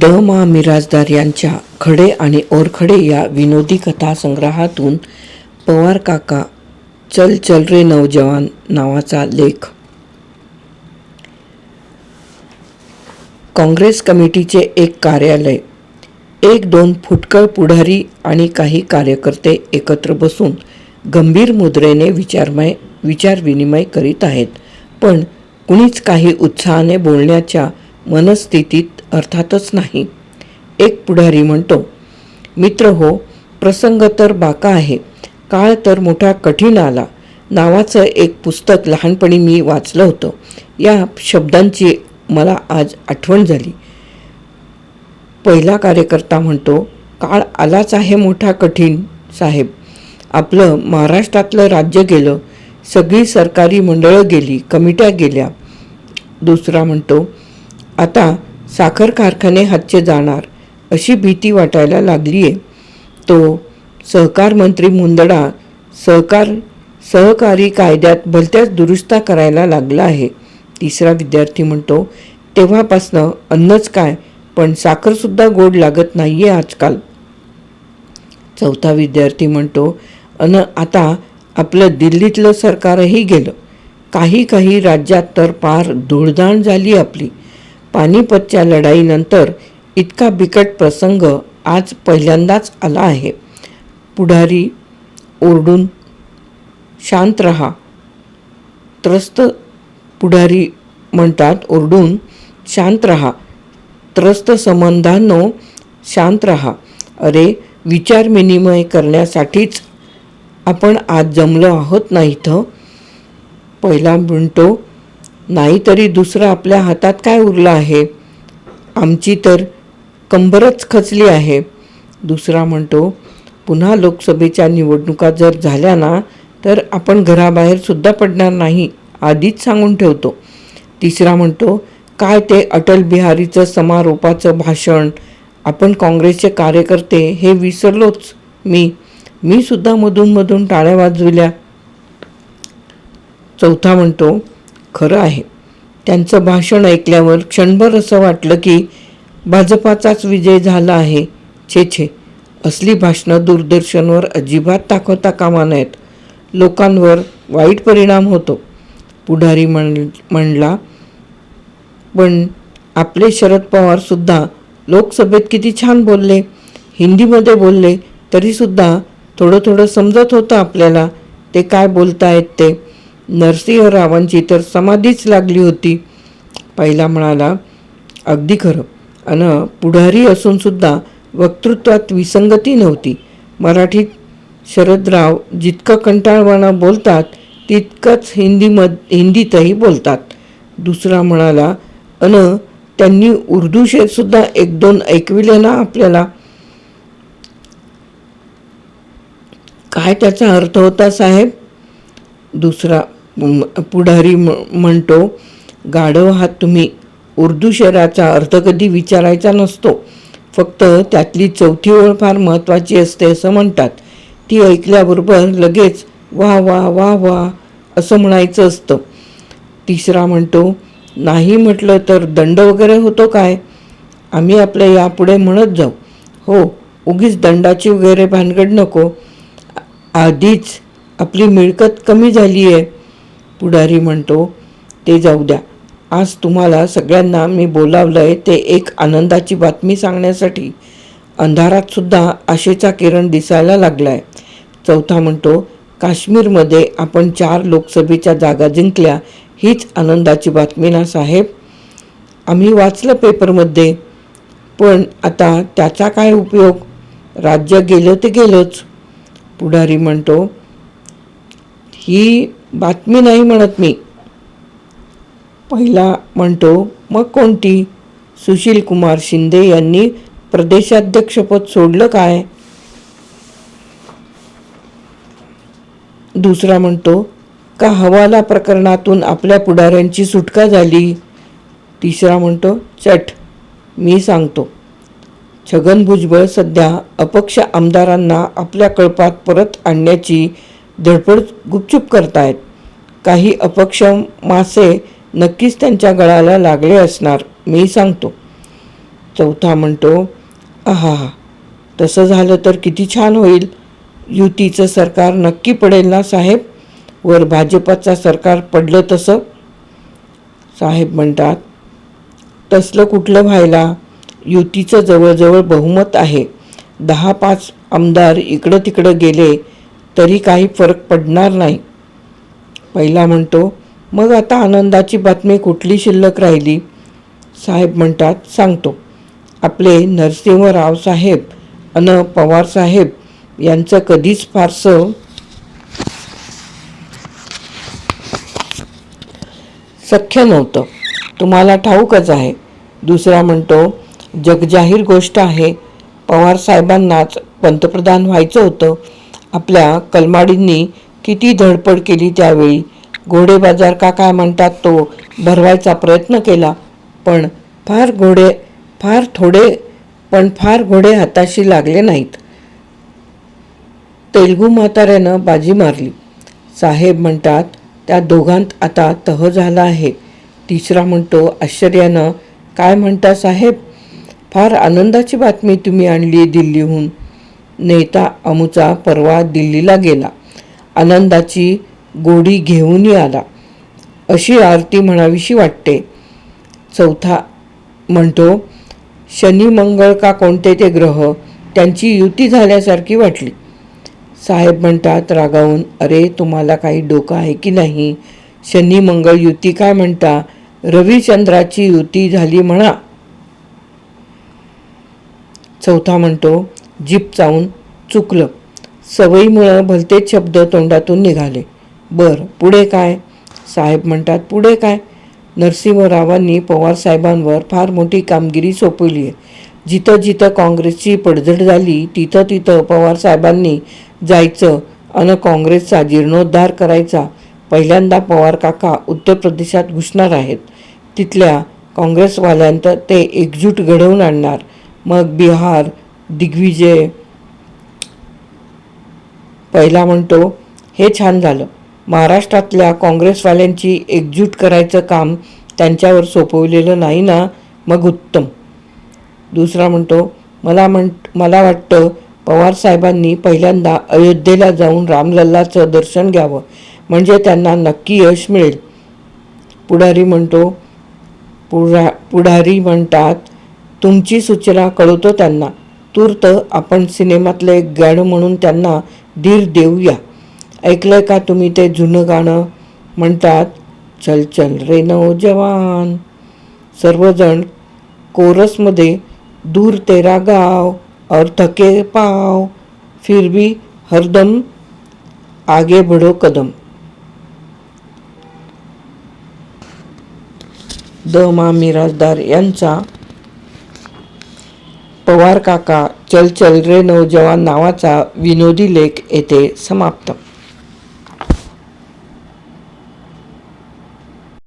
The मा मिराजदार यांच्या खडे आणि ओरखडे या विनोदी कथा संग्रहातून पवार काका चल चल रे नौजवान नावाचा लेख. काँग्रेस कमिटीचे एक कार्यालय एक दोन फुटकळ पुढारी आणि काही कार्यकर्ते एकत्र बसून गंभीर मुद्रेने विचारमय विचारविनिमय करीत आहेत. पण कुणीच काही उत्साहाने बोलण्याच्या मनस्थितीत अर्थातच नाही. एक पुढारी म्हणतो मित्र हो प्रसंग तर बाका आहे. काळ तर मोठा कठीण आला. नावाचं एक पुस्तक लहानपणी मी वाचलं होतं. या शब्दांची मला आज आठवण झाली. पहिला कार्यकर्ता म्हणतो काळ आलाच आहे मोठा कठीण साहेब. आपलं महाराष्ट्रातलं राज्य गेलं. सगळी सरकारी मंडळं गेली कमिट्या गेल्या. दुसरा म्हणतो आता साखर कारखाने हातचे जाणार अशी भीती वाटायला लागली आहे तो सहकार मंत्री मुंदडा सहकार सहकारी कायद्यात भलत्याच दुरुस्ता करायला लागला आहे. तिसरा विद्यार्थी म्हणतो तेव्हापासनं अन्नच काय पण साखरसुद्धा गोड लागत नाही आहे आजकाल. चौथा विद्यार्थी म्हणतो अन आता आपलं दिल्लीतलं सरकारही गेलं. काही काही राज्यात तर पार धुळधाण झाली आपली. पानिपतच्या लढाईनंतर इतका बिकट प्रसंग आज पहिल्यांदाच आला आहे. पुढारी ओरडून शांत रहा. त्रस्त पुढारी म्हणतात ओरडून शांत रहा. त्रस्त संबंधांनो शांत रहा. अरे विचार विनिमय करण्यासाठीच आपण आज जमलो आहोत ना इथं? पहिला म्हणतो नाही तरी दुसरं आपल्या हातात काय उरलं आहे? आमची तर कंबरच खचली आहे. दुसरा म्हणतो पुन्हा लोकसभेच्या निवडणुका जर झाल्या ना तर आपण घराबाहेरसुद्धा पडणार नाही आधीच सांगून ठेवतो. तिसरा म्हणतो काय ते अटल बिहारीचं समारोपाचं भाषण? आपण काँग्रेसचे कार्यकर्ते हे विसरलोच. मी मी सुद्धा मधून मधून टाळ्या वाजविल्या. चौथा म्हणतो खरं आहे. त्यांचं भाषण ऐकल्यावर क्षणभर असं वाटलं की भाजपाचाच विजय झाला आहे. छे छे. असली भाषणं दूरदर्शनवर अजिबात दाखवता कामा नयेत. लोकांवर वाईट परिणाम होतो. पुढारी म्हण म्हणला पण आपले शरद पवारसुद्धा लोकसभेत किती छान बोलले. हिंदीमध्ये बोलले तरीसुद्धा थोडं थोडं समजत होतं आपल्याला. ते काय बोलतायत ते नरसिंहरावांची तर समाधीच लागली होती. पहिला म्हणाला अगदी खरं. अन पुढारी असूनसुद्धा वक्तृत्वात विसंगती नव्हती. मराठीत शरदराव जितकं कंटाळवाणं बोलतात तितकंच हिंदीमध हिंदीतही बोलतात. दुसरा म्हणाला अन त्यांनी उर्दू शेरसुद्धा एक दोन ऐकविले ना आपल्याला? काय त्याचा अर्थ होता साहेब? दुसरा पुढारी म- म्हणतो गाढव हा तुम्ही. उर्दू शहराचा अर्थ कधी विचारायचा नसतो. फक्त त्यातली चौथी ओळ फार महत्त्वाची असते असं म्हणतात. ती ऐकल्याबरोबर लगेच वा वा वा वा असं म्हणायचं असतं. तिसरा म्हणतो नाही म्हटलं तर दंड वगैरे होतो काय? आम्ही आपल्या यापुढे म्हणत जाऊ. हो उगीच दंडाची वगैरे भानगड नको. आधीच आपली मिळकत कमी झाली आहे पुढारी म्हणतो ते जाऊ द्या. आज तुम्हाला सगळ्यांना मी बोलावलं आहे ते एक आनंदाची बातमी सांगण्यासाठी. अंधारातसुद्धा आशेचा किरण दिसायला लागला आहे चौथा म्हणतो काश्मीरमध्ये आपण चार लोकसभेच्या जागा जिंकल्या हीच आनंदाची बातमी ना साहेब? आम्ही वाचलं पेपरमध्ये पण आता त्याचा काय उपयोग? राज्य गेलं ते गेलंच. पुढारी म्हणतो ही बातमी नाही म्हणत मी. पहिला म्हणतो मग कोणती? सुशील कुमार शिंदे यांनी प्रदेशाध्यक्षपद सोडलं काय? दुसरा म्हणतो का हवाला प्रकरणातून आपल्या पुढाऱ्यांची सुटका झाली? तिसरा म्हणतो चट मी सांगतो. छगन भुजबळ सध्या अपक्ष आमदारांना आपल्या कळपात परत आणण्याची धडपड गुपचूप करतायत. काही अपक्ष मासे नक्कीच त्यांच्या गळाला लागले असणार मी सांगतो. चौथा म्हणतो आहा तसं झालं तर किती छान होईल. युतीचं सरकार नक्की पडेल ना साहेब? वर भाजपाचं सरकार पडलं तसं? साहेब म्हणतात तसलं कुठलं व्हायला? युतीचं जवळजवळ बहुमत आहे. दहा पाच आमदार इकडं तिकडं गेले तरी काही फरक पडणार नाही. पहिला म्हणतो मग आता आनंदाची बातमी कुठली शिल्लक राहिली? साहेब म्हणतात सांगतो. आपले नरसिंहराव साहेब अन पवार साहेब यांचं कधीच फारसं सख्य नव्हतं. तुम्हाला ठाऊकच आहे. दुसरा म्हणतो जगजाहीर गोष्ट आहे. पवार साहेबांनाच पंतप्रधान व्हायचं होतं. आपल्या कलमाडींनी किती धडपड केली त्यावेळी? घोडे बाजार का काय म्हणतात तो भरवायचा प्रयत्न केला पण फार घोडे फार थोडे पण फार घोडे हाताशी लागले नाहीत. तेलगू म्हाताऱ्यानं बाजी मारली. साहेब म्हणतात त्या दोघांत आता तह झाला आहे. तिसरा म्हणतो आश्चर्यानं काय म्हणता साहेब? फार आनंदाची बातमी तुम्ही आणली दिल्लीहून. नेता अमुचा परवा दिल्लीला गेला. आनंदाची गोडी घेऊनही आला. अशी आरती म्हणावीशी वाटते. चौथा म्हणतो शनी मंगळ का कोणते ते ग्रह त्यांची युती झाल्यासारखी वाटली. साहेब म्हणतात रागावून अरे तुम्हाला काही डोकं आहे की नाही? शनी मंगळ युती काय म्हणता? रविचंद्राची युती झाली म्हणा. चौथा म्हणतो जीप चावून चुकलं. सवयीमुळं भलतेच शब्द तोंडातून निघाले. बर पुढे काय? साहेब म्हणतात पुढे काय? नरसिंहरावांनी पवार साहेबांवर फार मोठी कामगिरी सोपवली आहे. जिथं जिथं काँग्रेसची पडझड झाली तिथं तिथं पवार साहेबांनी जायचं अन काँग्रेसचा जीर्णोद्धार करायचा. पहिल्यांदा पवार काका उत्तर प्रदेशात घुसणार आहेत. तिथल्या काँग्रेसवाल्यांत ते एकजूट घडवून आणणार. मग बिहार दिग्विजय पहिला म्हणतो हे छान झालं. महाराष्ट्रातल्या काँग्रेसवाल्यांची एकजूट करायचं काम त्यांच्यावर सोपवलेलं नाही ना? मग उत्तम. दुसरा म्हणतो मला म्हण मला वाटतं पवार साहेबांनी पहिल्यांदा अयोध्येला जाऊन रामलल्लाचं दर्शन घ्यावं. म्हणजे त्यांना नक्की यश मिळेल. पुढारी म्हणतो पुढा पुढारी म्हणतात तुमची सूचना कळवतो त्यांना. तूर्त आपण सिनेमातलं एक गाणं म्हणून त्यांना धीर देऊया. ऐकलंय का तुम्ही ते जुनं गाणं? म्हणतात चल चल रे नौजवान सर्वजण कोरसमध्ये दूर तेरा गाव और थके पाव फिर भी हरदम आगे बढो कदम. द मा मिराजदार यांचा पवार काका चल चल रे नौजवान नावाचा विनोदी लेख येथे समाप्त.